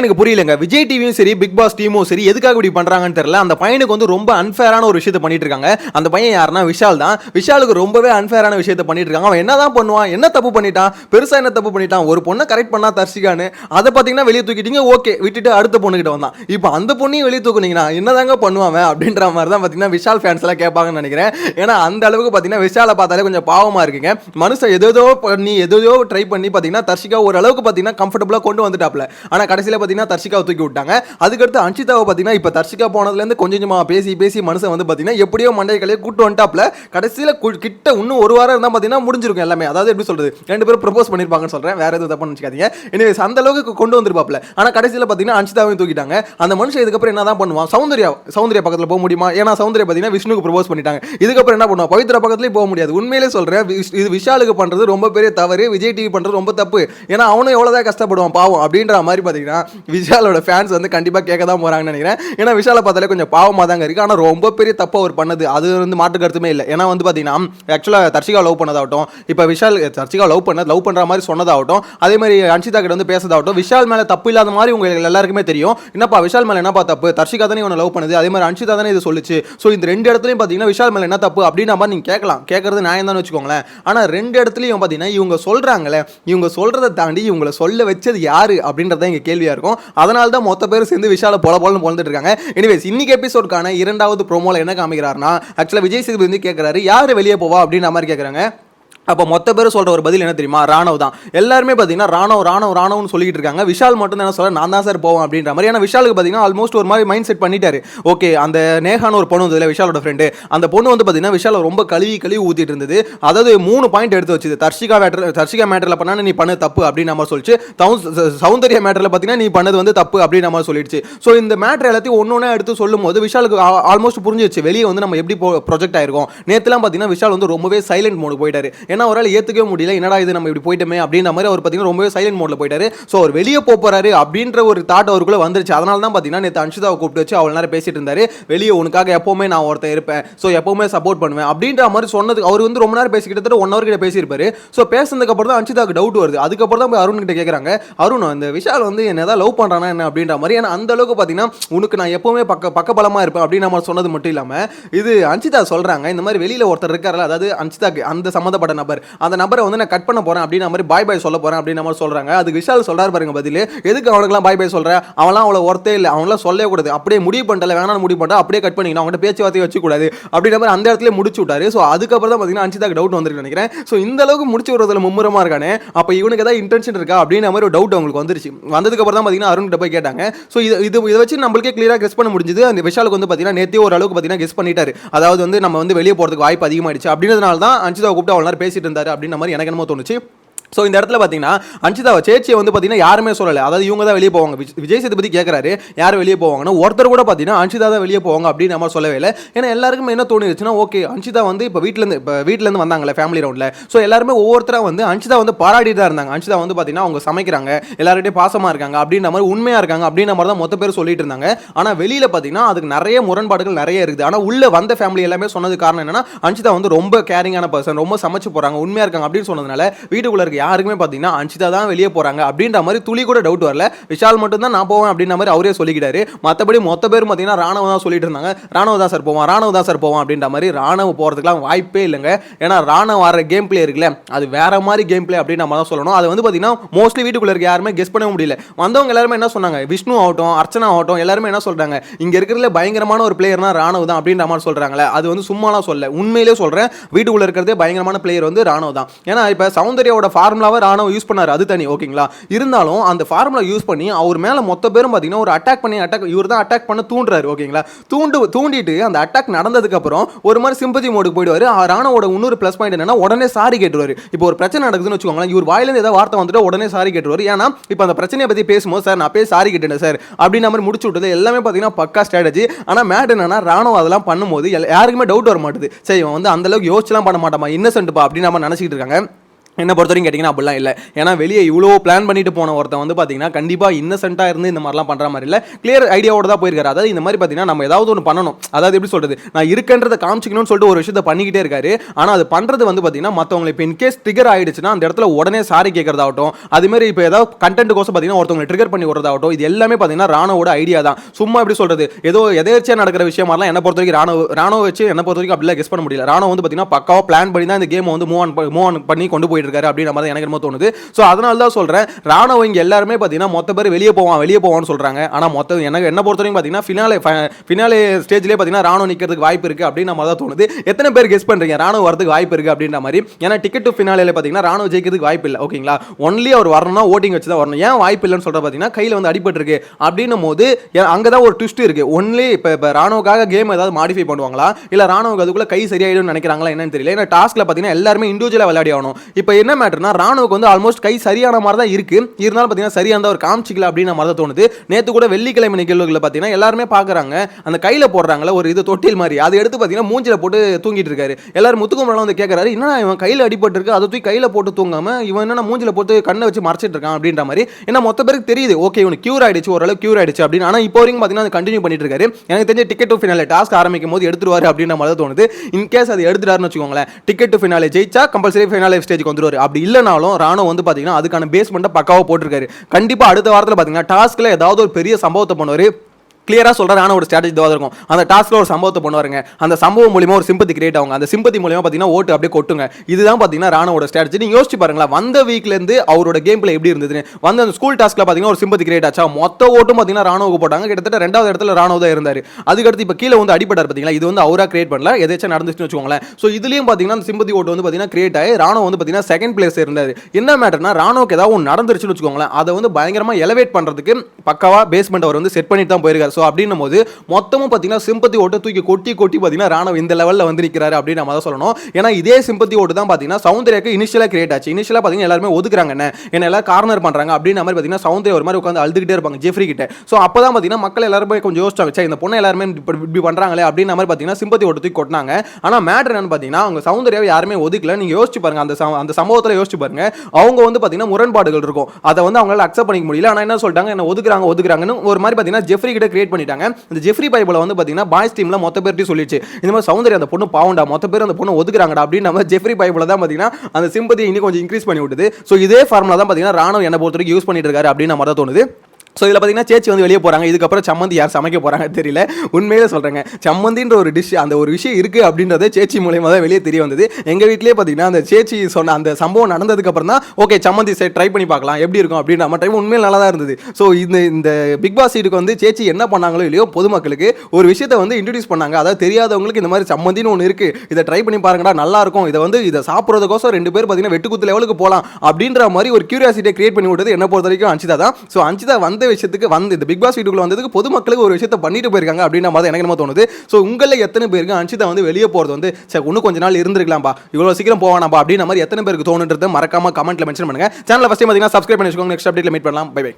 எனக்கு புரியலங்க. விஜய் டிவியும் சரி பிக் பாஸ் டீமும் சரி எதுக்காக இப்படி பண்றாங்கன்னு தெரியல. அந்த பையனுக்கு வந்து ரொம்ப அன்ஃபேரான ஒரு விஷயத்தை பண்ணிட்டு இருக்காங்க. அந்த பையன் யாருன்னா விஷால் தான். விஷாலுக்கு ரொம்பவே அன்ஃபேரான விஷயத்தை பண்ணிட்டு இருக்காங்க. அவன் என்னதான் பண்ணுவான்? என்ன தப்பு பண்ணிட்டான்? பெருசா என்ன தப்பு பண்ணிட்டான்? ஒரு பொண்ணை கரெக்ட் பண்ணா தர்ஷிகான்னு. அதை பாத்தீங்கன்னா வெளியே தூக்கிட்டீங்க ஓகே. விட்டுட்டு அடுத்த பொண்ணுகிட்ட வந்தான். இப்போ அந்த பொண்ணையும் வெளியே தூக்குனீங்கன்னா என்னதாங்க பண்ணுவாங்க அப்படின்ற மாதிரி தான் பாத்தீங்கன்னா விஷால் ஃபேன்ஸ் எல்லாம் கேட்பாங்கன்னு நினைக்கிறேன். ஏன்னா அந்த அளவுக்கு பாத்தீங்கன்னா விஷாலை பார்த்தாலே கொஞ்சம் பாவமா இருக்குங்க. மனுஷன் எதோ பண்ணி எதோ ட்ரை பண்ணி பாத்தீங்கன்னா தர்ஷிகா ஓரளவுக்கு பாத்தீங்கன்னா கம்ஃபர்டபுளா கொண்டு வந்துட்டாப்ல ஆனா கடைசியில் பார்த்தீங்கன்னா தர்ஷிகாவை தூக்கி விட்டாங்க. அதுக்கடுத்து அன்ஷிதாவை பார்த்தீங்கன்னா இப்போ தர்ஷிகா போனதுலேருந்து கொஞ்சம் கொஞ்சமாக பேசி பேசி மனுஷன் வந்து பார்த்தீங்கன்னா எப்படியோ மண்டை கலையை கூட்டு வந்துட்டாப்ல கடைசியில் கு- கிட்ட இன்னும் ஒரு வாரம் இருந்தால் பார்த்தீங்கன்னா முடிஞ்சிருக்கும் எல்லாமே. அதாவது எப்படி சொல்கிறது ரெண்டு பேரும் ப்ரப்போஸ் பண்ணியிருப்பாங்கன்னு சொல்கிறேன் வேறு எதுவும் தப்பு நினச்சிக்காதீங்க. எனிவேஸ் அந்த அளவுக்கு கொண்டு வந்திருப்பாப்ல ஆனால் கடைசியில் பார்த்தீங்கன்னா அன்ஷிதாவையும் தூக்கிட்டாங்க. அந்த மனுஷன் இதுக்கப்புறம் என்னதான் பண்ணுவான்? சௌந்தர்யா சௌந்தர்யா பக்கத்தில் போக முடியுமா? ஏன்னா சௌந்தர்யா பார்த்தீங்கன்னா விஷ்ணுக்கு ப்ரப்போஸ் பண்ணிட்டாங்க. இதுக்கப்புறம் என்ன பண்ணுவான்? பவித்ரா பக்கத்துலேயும் போக முடியாது. உண்மையிலே சொல்கிறேன் இது விஷாலுக்கு பண்ணுறது ரொம்ப பெரிய தவறு. விஜய் டிவி பண்ணுறது ரொம்ப தப்பு. ஏன்னா அவனும் எவ்வளோதான் கஷ்டப்படுவான் பாவம் அப்படின்ற மாதிரி பார்த்தீங்கன்னா விஷாலோட ஃபேன்ஸ் வந்து கண்டிப்பாக கேட்க தான் போகிறாங்கன்னு நினைக்கிறேன். ஏன்னா விஷாலை பார்த்தாலே கொஞ்சம் பாவமாக தாங்க இருக்குது ஆனால் ரொம்ப பெரிய தப்பு அவர் பண்ணது. அது வந்து மாற்று கருத்துமே இல்லை. ஏன்னா வந்து பார்த்தீங்கன்னா ஆக்சுவலாக தர்ஷிகா லவ் பண்ணதாகட்டும் இப்போ விஷால் தர்ஷிகா லவ் பண்ண லவ் பண்ணுற மாதிரி சொன்னதாகட்டும் அதே மாதிரி அன்ஷிதா கிட்ட வந்து பேசதாகட்டும் விஷால் மேலே தப்பு இல்லாத மாதிரி உங்களுக்கு எல்லாருக்குமே தெரியும். என்னப்பா விஷால் மேலே என்னப்பா தப்பு? தர்ஷிகா தானே இவனை லவ் பண்ணுது. அதே மாதிரி அன்ஷிதா தானே இது சொல்லுச்சு. ஸோ இந்த ரெண்டு இடத்துலையும் பார்த்தீங்கன்னா விஷால் மேலே என்ன தப்பு அப்படின்னா மாதிரி நீங்க கேட்கலாம். கேட்கறது நியாயம் தான் வச்சுக்கோங்களேன். ஆனால் ரெண்டு இடத்துலையும் பார்த்தீங்கன்னா இவங்க சொல்கிறாங்களே இவங்க சொல்கிறத தாண்டி இவங்களை சொல்ல வச்சது யாரு அப்படின்றத இங்கே கேள்வியாக இருக்கும். அதனால தான் மொத்த பேர் சேர்ந்து விஷால பொல போலன்னு பொழுதுட்டு இருக்காங்க. எனிவேஸ் இன்னைக்கு எபிசோட்கான இரண்டாவது ப்ரோமோல என்ன காமிக்கிறாருன்னா ஆக்சுவலா விஜய் சேதுபதி வந்து கேட்கறாரு யாரு வெளியே போவா? அப்படின்ற மாதிரி கேட்கறாங்க அப்போ மொத்த பேர் சொல்கிற ஒரு பதில் என்ன தெரியுமா? ராணவ் தான். எல்லாருமே பார்த்தீங்கன்னா ராணவ் ராணவ் ராணவ்னு சொல்லிட்டு இருக்காங்க. விஷால் மட்டும் தான் என்ன சொல்ல நான் தான் சார் போவேன் அப்படின்ற மாதிரி. ஏன்னா விஷாலுக்கு பார்த்தீங்கன்னா ஆல்மோஸ்ட் ஒரு மாதிரி மைண்ட் செட் பண்ணிட்டாரு. ஓகே அந்த நேஹான்னு ஒரு பொண்ணு வந்து விஷாலோட ஃப்ரெண்டு அந்த பொண்ணு வந்து பார்த்தீங்கன்னா விஷால ரொம்ப கழுவி கழுவி ஊற்றிட்டு இருந்தது. அதாவது மூணு பாயிண்ட் எடுத்து வச்சுது. தர்ஷிகா மேட்டர் தர்ஷிகா மேட்டரில் பண்ணால் நீ பண்ண தப்பு அப்படின்னு நம்ம சொல்லிச்சு. சௌந்தர்ய மேட்டரில் பார்த்தீங்கன்னா நீ பண்ணது வந்து தப்பு அப்படின்னு நம்ம சொல்லிடுச்சு. ஸோ இந்த மேட்டர் எல்லாத்தையும் ஒன்று ஒன்றா எடுத்து சொல்லும் போது விஷாலுக்கு ஆல்மோஸ்ட் புரிஞ்சிச்சு வெளியே வந்து நம்ம எப்படி ப்ரொஜெக்ட் ஆயிருக்கோம். நேற்றுலாம் பார்த்தீங்கன்னா விஷால் வந்து ரொம்பவே சைலண்ட் மோடு போயிட்டாரு. ஏன்னா அவரால் ஏற்றுக்கவே முடியல என்னடா இது நம்ம இப்படி போயிட்டோமே அப்படின்ற மாதிரி அவர் பார்த்தீங்கன்னா ரொம்பவே சைலண்ட் மோடில் போயிட்டாரு. ஸோ அவர் வெளியே போகிறாரு அப்படின்ற ஒரு தாட் அவருக்குள்ள வந்துருச்சு. அதனால தான் பார்த்தீங்கன்னா நேற்று அன்ஷிதாவை கூப்பிட்டு வச்சு அவ்வளோ நேரம் பேசிட்டு இருந்தாரு. வெளியே உனக்காக எப்போவுமே நான் ஒருத்தன் இருப்பேன். ஸோ எப்பவுமே சப்போர்ட் பண்ணுவேன் அப்படின்ற மாதிரி சொன்னதுக்கு அவர் வந்து ரொம்ப நேரம் பேசி கிட்டத்தட்ட ஒன் ஹவர் கிட்ட பேசியிருப்பாரு. ஸோ பேசுனதுக்கு அப்புறம் தான் அன்ஷிதாவுக்கு டவுட் வருது. அதுக்கப்புறம் தான் போய் அருண் கிட்ட கேட்குறாங்க அருண் அந்த விஷால் வந்து என்ன ஏதாவது லவ் பண்ணுறானா என்ன? அப்படின்ற மாதிரி. ஏன்னா அந்த அளவுக்கு பார்த்தீங்கன்னா உனக்கு நான் எப்பவுமே பக்க பக்கபலமாக இருப்பேன். அப்படின்னு நம்ம சொன்னது மட்டும் இல்லாமல் இது அன்ஷிதா சொல்கிறாங்க இந்த மாதிரி வெளியில் ஒருத்தர் இருக்கார்ல அதாவது அன்ஷிதாக்கு அந்த சம்மந்தப்பட்ட நபர் அந்த நபரை வந்து நான் கட் பண்ண போகிறேன் அப்படின்ற மாதிரி பாய் பாய் சொல்ல போகிறேன் அப்படின்ற மாதிரி சொல்கிறாங்க அதுக்கு விஷால் சொல்கிறார் பாருங்க பதில். எதுக்கு அவனுக்குலாம் பாய் பாய் சொல்கிறேன் அவன்லாம் அவ்வளோ ஒர்த்தே இல்லை. அவன்லாம் சொல்லவே கூடாது. அப்படியே முடிவு பண்ணல வேணாம் முடிவு பண்ணிட்டா அப்படியே கட் பண்ணிக்கணும். அவங்கள்ட்ட பேச்சுவார்த்தை வச்சுக்கூடாது அப்படின்ற மாதிரி அந்த இடத்துல முடிச்சு விட்டாரு. ஸோ அதுக்கப்புறம் தான் பார்த்தீங்கன்னா அன்ஷிதாக்கு டவுட் வந்திருக்கு நினைக்கிறேன். ஸோ இந்த அளவுக்கு முடிச்சு விடுறதுல மும்முரமாக இருக்கானே. அப்போ இவனுக்கு ஏதாவது இன்டென்ஷன் இருக்கா அப்படின்ற மாதிரி ஒரு டவுட் அவங்களுக்கு வந்துருச்சு. வந்ததுக்கு அப்புறம் தான் பார்த்தீங்கன்னா அருண்கிட்ட போய் கேட்டாங்க. ஸோ இது இது இதை வச்சு நம்மளுக்கே கிளியராக கெஸ் பண்ண முடிஞ்சது. அந்த விஷாலுக்கு வந்து பார்த்தீங்கன்னா நேற்றே ஒரு அளவுக்கு பார்த்தீங்கன்னா கெஸ் பண்ணிட்டாரு. அதாவது வந்து நம்ம வந்து வெளியே போகிறதுக்கு வாய்ப்பு அதிகமாகிடுச்சு அப்படின்றதுனால தான் அஞ்சுதா கூப்பிட்டு அவ்வளோ நேரம் பேசி பேசிட்டு இருந்தாரு அப்படின்ற மாதிரி எனக்கு என்னமோ தோணுச்சு. ஸோ இந்த இடத்துல பார்த்தீங்கன்னா அன்ஷிதாவை சேச்சியை வந்து பார்த்தீங்கன்னா யாருமே சொல்லலை. அதாவது இவங்க தான் வெளியே போவாங்க. விஜய் விஜய் சேதுபதி கேட்குறாரு யார் வெளியே போவாங்கன்னா ஒருத்தர் கூட பார்த்தீங்கன்னா அன்ஷிதா தான் வெளியே போவாங்க அப்படின்னு நம்ம சொல்லவே இல்லை. ஏன்னா எல்லாருக்குமே என்ன தோணிருச்சுன்னா ஓகே அன்ஷிதா வந்து இப்போ வீட்டிலேருந்து இப்போ வீட்டிலேருந்து வந்தாங்களே ஃபேமிலி ரவுண்டில் ஸோ எல்லாருமே ஒவ்வொருத்தராக வந்து அன்ஷிதா வந்து பாராட்டிட்டு தான் இருந்தாங்க. அன்ஷிதா வந்து பார்த்தீங்கன்னா அவங்க சமைக்கிறாங்க எல்லார்கிட்டையும் பாசமாக இருக்காங்க அப்படின்ற மாதிரி உண்மையாக இருக்காங்க அப்படின்ற மாதிரி தான் மொத்த பேர் சொல்லிட்டு இருந்தாங்க. ஆனால் வெளியில் பார்த்தீங்கன்னா அதுக்கு நிறைய முரண்பாடுகள் நிறைய இருக்குது. ஆனால் உள்ளே வந்த ஃபேமிலி எல்லாமே சொன்னது காரணம் என்னன்னா அன்ஷிதா வந்து ரொம்ப கேரிங்கான பர்சன் ரொம்ப சமைச்சு போகிறாங்க உண்மையாக இருக்காங்க அப்படின்னு சொன்னதுனால வீட்டுக்குள்ளே இருக்க யாருக்குமே பார்த்தீங்கன்னா அன்ஷிதா தான் வெளியே போகிறாங்க அப்படின்ற மாதிரி துளி கூட டவுட் வரல. விஷால் மட்டும் தான் நான் போவேன் அப்படின்ற மாதிரி அவரே சொல்லிக்கிட்டாரு. மற்றபடி மொத்த பேர் பார்த்தீங்கன்னா ராணுவ தான் சொல்லிட்டு இருந்தாங்க. ராணுவ தான் சார் போவான் ராணுவ தான் சார் போவான் அப்படின்ற மாதிரி ராணுவ போகிறதுக்குலாம் வாய்ப்பே இல்லைங்க. ஏன்னா ராணுவ வர கேம் பிளே இருக்குல்ல அது வேற மாதிரி கேம் பிளே அப்படின்னு நம்ம தான் சொல்லணும். அது வந்து பார்த்தீங்கன்னா மோஸ்ட்லி வீட்டுக்குள்ள இருக்க யாருமே கெஸ் பண்ண முடியல. வந்தவங்க எல்லாருமே என்ன சொன்னாங்க? விஷ்ணு ஆகட்டும் அர்ச்சனா ஆகட்டும் எல்லாருமே என்ன சொல்கிறாங்க இங்கே இருக்கிறதுல பயங்கரமான ஒரு பிளேயர்னா ராணுவ தான் அப்படின்ற மாதிரி சொல்கிறாங்களே அது வந்து சும்மாலாம் சொல்ல உண்மையிலே சொல்கிறேன் வீட்டுக்குள்ளே இருக்கிறதே பயங்கரமான பிளேயர் வந்து ராணுவ தான். ஏன்னா இப்போ சௌந்தர்யாவோட ஃபார்முலாவை ராணுவ யூஸ் பண்ணார். அது தனி ஓகேங்களா? இருந்தாலும் அந்த ஃபார்முலா யூஸ் பண்ணி அவர் மேலே மொத்த பேரும் பார்த்தீங்கன்னா ஒரு அட்டாக் பண்ணி அட்டாக் இவர் தான் அட்டாக் பண்ண தூண்டுறாரு ஓகேங்களா? தூண்டு தூண்டிட்டு அந்த அட்டாக் நடந்ததுக்கு அப்புறம் ஒரு மாதிரி சிம்பதி மோடுக்கு போயிடுவார். ராணுவோட இன்னொரு ப்ளஸ் பாயிண்ட் என்னன்னா உடனே சாரி கேட்டுருவார். இப்போ ஒரு பிரச்சனை நடக்குதுன்னு வச்சுக்கோங்களேன் இவர் வாயிலேருந்து ஏதாவது வார்த்தை வந்துட்டு உடனே சாரி கேட்டுருவார். ஏன்னா இப்போ அந்த பிரச்சனையை பற்றி பேசும்போது சார் நான் பேசி சாரி கேட்டேன் சார் அப்படின்ற மாதிரி முடிச்சு விட்டது. எல்லாமே பார்த்தீங்கன்னா பக்கா ஸ்ட்ராட்டஜி ஆனால் மேட் என்னன்னா ராணுவம் அதெல்லாம் பண்ணும்போது யாருக்குமே டவுட் வர மாட்டுது சரி இவன் வந்து அந்த அளவுக்கு யோசிச்சுலாம் பண்ண மாட்டாமா இன்னசென்ட்ப்பா அப்படின்னு நம்ம நினச்சிக்கிட்டு இருக்காங்க. என்ன பொறுத்த வரைக்கும் கேட்டிங்கன்னா அப்படிலாம் இல்லை. ஏன்னா வெளியே இவ்வளோ பிளான் பண்ணிட்டு போன ஒருத்தன் வந்து பார்த்தீங்கன்னா கண்டிப்பாக இன்னசென்ட்டாக இருந்து இந்த மாதிரிலாம் பண்ணுற மாதிரி இல்லை. கிளியர் ஐடியாவோட தான் போயிருக்காரு. அதாவது இந்த மாதிரி பார்த்தீங்கன்னா நம்ம ஏதாவது ஒன்று பண்ணணும். அதாவது எப்படி சொல்கிறது நான் இருக்கன்றதை காமிச்சிக்கணும்னு சொல்லிட்டு ஒரு விஷயத்தை பண்ணிக்கிட்டே இருக்காரு. ஆனால் அது பண்ணுறது வந்து பார்த்தீங்கன்னா மற்றவங்களை இப்போ இன்கேஸ் ட்ரிகர் ஆகிடுச்சுன்னா அந்த இடத்துல உடனே சாரி கேட்கறதாகட்டும் அதுமாரி இப்போ ஏதாவது கண்டென்ட் கோசம் பார்த்தீங்கன்னா ஒருத்தவங்களை ட்ரிகர் பண்ணி விடுறதாகட்டும் இது எல்லாமே பார்த்தீங்கன்னா ராணுவோட ஐடியா தான். சும்மா எப்படி சொல்கிறது ஏதோ எதேர்ச்சியாக நடக்கிற விஷயம் மாதிரிலாம் என்ன பொறுத்த வரைக்கும் ராணுவ ராணுவ வச்சு என்ன பொறுத்த வரைக்கும் அப்படிலாம் கெஸ் பண்ண முடியல. ராணுவ வந்து பார்த்தீங்கன்னா பக்காவாக பிளான் பண்ணி தான் இந்த கேமை வந்து மூவ் ஆன் மூவ் ஆன் பண்ணி கொண்டு போயிட்டு இருக்காரு அப்படின்ற மாதிரி எனக்கு என்னமோ தோணுது. ஸோ அதனால தான் சொல்கிறேன் ராணுவம் இங்கே எல்லாருமே பார்த்தீங்கன்னா மொத்த பேர் வெளியே போவான் வெளியே போவான்னு சொல்கிறாங்க ஆனால் மொத்த எனக்கு என்ன பொறுத்த வரைக்கும் பார்த்தீங்கன்னா ஃபினாலே ஃபினாலே ஸ்டேஜ்லேயே பார்த்தீங்கன்னா ராணுவ நிற்கிறதுக்கு வாய்ப்பு இருக்குது அப்படின்னு நம்ம தான் தோணுது. எத்தனை பேர் கெஸ் பண்ணுறீங்க ராணுவ வரதுக்கு வாய்ப்பு இருக்குது அப்படின்ற மாதிரி. ஏன்னா டிக்கெட் டு ஃபினாலே பார்த்தீங்கன்னா ராணுவ ஜெயிக்கிறதுக்கு வாய்ப்பு இல்லை. ஓகேங்களா ஒன்லி அவர் வரணும்னா ஓட்டிங் வச்சு தான் வரணும். ஏன் வாய்ப்பு இல்லைன்னு சொல்கிற பார்த்தீங்கன்னா கையில் வந்து அடிபட்டிருக்கு. அப்படின்னும் போது அங்கே தான் ஒரு ட்விஸ்ட் இருக்குது ஒன்லி இப்போ இப்போ ராணுவக்காக கேம் ஏதாவது மாடிஃபை பண்ணுவாங்களா? இல்லை ராணுவக்கு அதுக்குள்ளே கை சரியாயிடும்னு நினைக்கிறாங்களா என்னன்னு தெரியல. ஏன்னா டாஸ்க்கில் பார்த்தீங்கன்னா எல்லாருமே இண்டிவிஜுவலாக விளையாடி ஆகணும். இப்போ என்ன மேட்டர்னா ராணுவுக்கு வந்து ஆல்மோஸ்ட் கை சரியான மாதிரி தான் இருக்கு. இருந்தாலும் பார்த்தீங்கன்னா சரியா இருந்தால் ஒரு காமிச்சிக்கல அப்படின்ற மாதிரி தான் தோணுது. நேற்று கூட வெள்ளிக்கிழமை நிகழ்வுகளில் பார்த்தீங்கன்னா எல்லாருமே பார்க்குறாங்க அந்த கையில் போடுறாங்களே ஒரு இது தொட்டில் மாதிரி. அதை எடுத்து பார்த்தீங்கன்னா மூஞ்சில போட்டு தூங்கிட்டு இருக்காரு. எல்லாரும் முத்துக்குமரலாம் வந்து கேட்கறாரு என்ன இவன் கையில் அடிபட்டு இருக்கு? அதை தூக்கி கையில் போட்டு தூங்காம இவன் என்ன மூஞ்சில போட்டு கண்ணை வச்சு மறைச்சிட்டு இருக்கான் அப்படின்ற மாதிரி. ஏன்னா மொத்த பேருக்கு தெரியுது ஓகே இவனுக்கு கியூர் ஆயிடுச்சு ஓரளவு கியூர் ஆயிடுச்சு அப்படின்னு. ஆனால் இப்போ வரைக்கும் பார்த்தீங்கன்னா கண்டினியூ பண்ணிட்டு இருக்காரு. எனக்கு தெரிஞ்ச டிக்கெட் டு ஃபினாலே டாஸ்க் ஆரம்பிக்கும் போது எடுத்துருவாரு அப்படின்ற மாதிரி தான் தோணுது. இன்கேஸ் அது எடுத்துட்டாருன்னு வச்சுக்கோங்களேன் டிக்கெட் டு ஃபினாலே ஜெயிச்சா கம்பல்சரி ஃபினாலே ஸ்டேஜுக்கு வந்துருவார். அப்படி இல்லைனாலும் ராணுவ வந்து பார்த்தீங்கன்னா அதுக்கான பேஸ்மெண்ட்டை பக்காவாக போட்டிருக்காரு. கண்டிப்பாக அடுத்த வாரத்தில் பார்த்தீங்கன்னா டாஸ்கில் ஏதாவது ஒரு பெரிய சம்பவத்தை பண்ணுவார். கிளியராக சொல்கிறேன் ஒரு ஸ்ட்ராட்டஜி தான் இருக்கும். அந்த டாஸ்க்கில் ஒரு சம்பவத்தை பண்ணுவாருங்க. அந்த சம்பவம் மூலியமாக ஒரு சிம்பத்தி கிரியேட் ஆகும் அந்த சிம்பத்தி மூலியமாக பார்த்தீங்கன்னா ஓட்டு அப்படியே கொட்டுங்க. இதுதான் பார்த்தீங்கன்னா ராணோட ஸ்ட்ராட்டஜி நீங்கள் யோசிச்சு பாருங்களா வந்த வீக்லேருந்து அவரோட கேம் பிளே எப்படி இருந்ததுன்னு. வந்து அந்த ஸ்கூல் டாஸ்க்கில் பார்த்தீங்கன்னா ஒரு சிம்பத்தி கிரியேட் ஆச்சா. மொத்த ஓட்டும் பார்த்தீங்கன்னா ராணுவுக்கு போட்டாங்க. கிட்டத்தட்ட ரெண்டாவது இடத்துல ராணுவ தான் இருந்தார். அதுக்கடுத்து இப்போ கீழே வந்து அடிப்பட்டார் பார்த்தீங்களா இது வந்து அவராக கிரியேட் பண்ணல. எதாச்சும் நடந்துச்சுன்னு வச்சுக்கோங்களேன். ஸோ இதுலேயும் பார்த்தீங்கன்னா அந்த சிம்பத்தி ஓட்டு வந்து பார்த்தீங்கன்னா கிரியேட் ஆகி ராணுவ வந்து பார்த்தீங்கன்னா செகண்ட் பிளேஸ் இருந்தார். என்ன மேட்டர்னா ராணுவுக்கு ஏதாவது ஒன்று நடந்துருச்சுன்னு வச்சுக்கோங்களேன். அதை வந்து பயங்கரமாக எலவேட் பண்ணுறதுக்கு பக்காவாக பேஸ்மெண்ட் அவர் வந்து செட் பண்ணிட்டு தான் போயிருக்காரு. ஸோ அப்படின்னும் போது மொத்தமும் பார்த்தீங்கன்னா சிம்பத்தி ஓட்டு தூக்கி கொட்டி கொட்டி பார்த்தீங்கன்னா ராணவ் இந்த லெவலில் வந்து நிற்கிறாரு அப்படின்னு நம்ம தான் சொல்லணும். ஏன்னா இதே சிம்பத்தி ஓட்டு தான் பார்த்தீங்கன்னா சௌந்தர்யாக்கு இனிஷியலாக கிரியேட் ஆச்சு. இனிஷியலாக பார்த்தீங்கன்னா எல்லாருமே ஒதுக்குறாங்க. என்ன? என்ன எல்லாம் கார்னர் பண்ணுறாங்க அப்படின்ற மாதிரி பார்த்தீங்கன்னா சௌந்தர்யா ஒரு மாதிரி உட்காந்து அழுதுகிட்டே இருப்பாங்க ஜெஃப்ரி கிட்ட. ஸோ அப்போ தான் பார்த்தீங்கன்னா மக்கள் எல்லாருமே கொஞ்சம் யோசிச்சாங்க. சே இந்த பொண்ணை எல்லாருமே இப்படி இப்படி பண்ணுறாங்களே அப்படின்ற மாதிரி பார்த்தீங்கன்னா சிம்பத்தி ஓட்டு தூக்கி கொட்டினாங்க. ஆனால் மேட்ரு என்னன்னு பார்த்தீங்கன்னா அவங்க சௌந்தர்யாவை யாருமே ஒதுக்கல. நீங்கள் யோசிச்சு பாருங்க. அந்த அந்த சம்பவத்தில் யோசிச்சு பாருங்க. அவங்க வந்து பார்த்தீங்கன்னா முரண்பாடுகள் இருக்கும். அதை வந்து அவங்களால அக்செப்ட் பண்ணிக்க முடியல. ஆனால் என்ன சொல்லிட்டாங்க? என்ன ஒதுக்குறாங்க ஒதுக்குறாங்கன்னு ஒரு மாதிரி பார்த்தீங்கன்னா ஜெஃப்ரி கிட்ட கிரியேட் பண்ணிட்டாங்க. இந்த ஜெஃப்ரி பைபிளை வந்து பார்த்தீங்கன்னா பாய்ஸ் டீமில் மொத்த பேர்ட்டி சொல்லிச்சு இந்த மாதிரி சௌந்தர்யா அந்த பொண்ணு பாவண்டா மொத்த பேர் அந்த பொண்ணு ஒதுக்குறாங்கடா அப்படின்னு நம்ம ஜெஃப்ரி பைபிளை தான் பார்த்தீங்கன்னா அந்த சிம்பதி இன்னும் கொஞ்சம் இன்க்ரீஸ் பண்ணி விட்டுது ஸோ இதே ஃபார்முலா தான் பார்த்தீங்கன்னா ராணுவ என்ன பொறுத்த வரைக்கும் யூஸ் பண்ணிட்டு இருக்காரு அப்படின்னு நம்ம தான் தோணுது. ஸோ இதில் பார்த்தீங்கன்னா சேச்சி வந்து வெளியே போகிறாங்க இதுக்கப்புறம் சம்மந்தி யார் சமைக்க போகிறாங்க தெரியல. உண்மையிலே சொல்கிறாங்க சம்மந்தின்ற ஒரு டிஷ் அந்த ஒரு விஷயம் இருக்குது அப்படின்றத சேச்சி மூலயமா தான் வெளியே தெரிய வந்தது. எங்கள் வீட்டிலே பார்த்தீங்கன்னா அந்த சேச்சி சொன்ன அந்த சம்பவம் நடந்ததுக்கப்புறம் தான் ஓகே சம்மந்தி சார் ட்ரை பண்ணி பார்க்கலாம். எப்படி இருக்கும் அப்படின்ற நம்ம டைம் உண்மையில் நல்லா தான் இருந்தது. ஸோ இந்த இந்த பிக் பாஸ் சீட்டுக்கு வந்து சேச்சி என்ன பண்ணாங்களோ இல்லையோ பொதுமக்களுக்கு ஒரு விஷயத்தை வந்து இன்ட்ரடியூஸ் பண்ணாங்க. அதாவது தெரியாதவங்களுக்கு இந்த மாதிரி சம்மந்தின்னு ஒன்று இருக்குது இதை ட்ரை பண்ணி பாருங்கடா நல்லா இருக்கும். இதை வந்து இதை சாப்பிட்றதுக்கோசம் ரெண்டு பேர் பார்த்தீங்கன்னா வெட்டுக்குத்து லெவலுக்கு போகலாம் அப்படின்ற மாதிரி ஒரு கியூரியாசிட்டியை கிரியேட் பண்ணி விட்டது என்ன பொறுத்த வரைக்கும் அஞ்சிதா தான். ஸோ அஞ்சிதா வந்து விஷயத்துக்கு வந்து இந்த பிக் பாஸ் வீட்டுக்குள்ள வந்ததுக்கு பொதுமக்களுக்கு ஒரு விஷயத்தை பண்ணிட்டு போயிருக்காங்க அப்படின்ற மாதிரி எனக்கு என்ன தோணுது. ஸோ உங்களில் எத்தனை பேருக்கு அன்ஷிதா வந்து வெளியே போகிறது வந்து சரி இன்னும் கொஞ்ச நாள் இருந்திருக்கலாம்ப்பா இவ்வளோ சீக்கிரம் போவானாப்பா அப்படின்ற மாதிரி எத்தனை பேருக்கு தோணுன்றது மறக்காம கமெண்ட்ல மென்ஷன் பண்ணுங்க. சேனலை ஃபஸ்ட் பார்த்தீங்கன்னா சப்ஸ்கிரைப் பண்ணி வச்சுக்கோங்க. நெக்ஸ்ட் அப்டேட்ல மீட் பண்ணலாம். Bye bye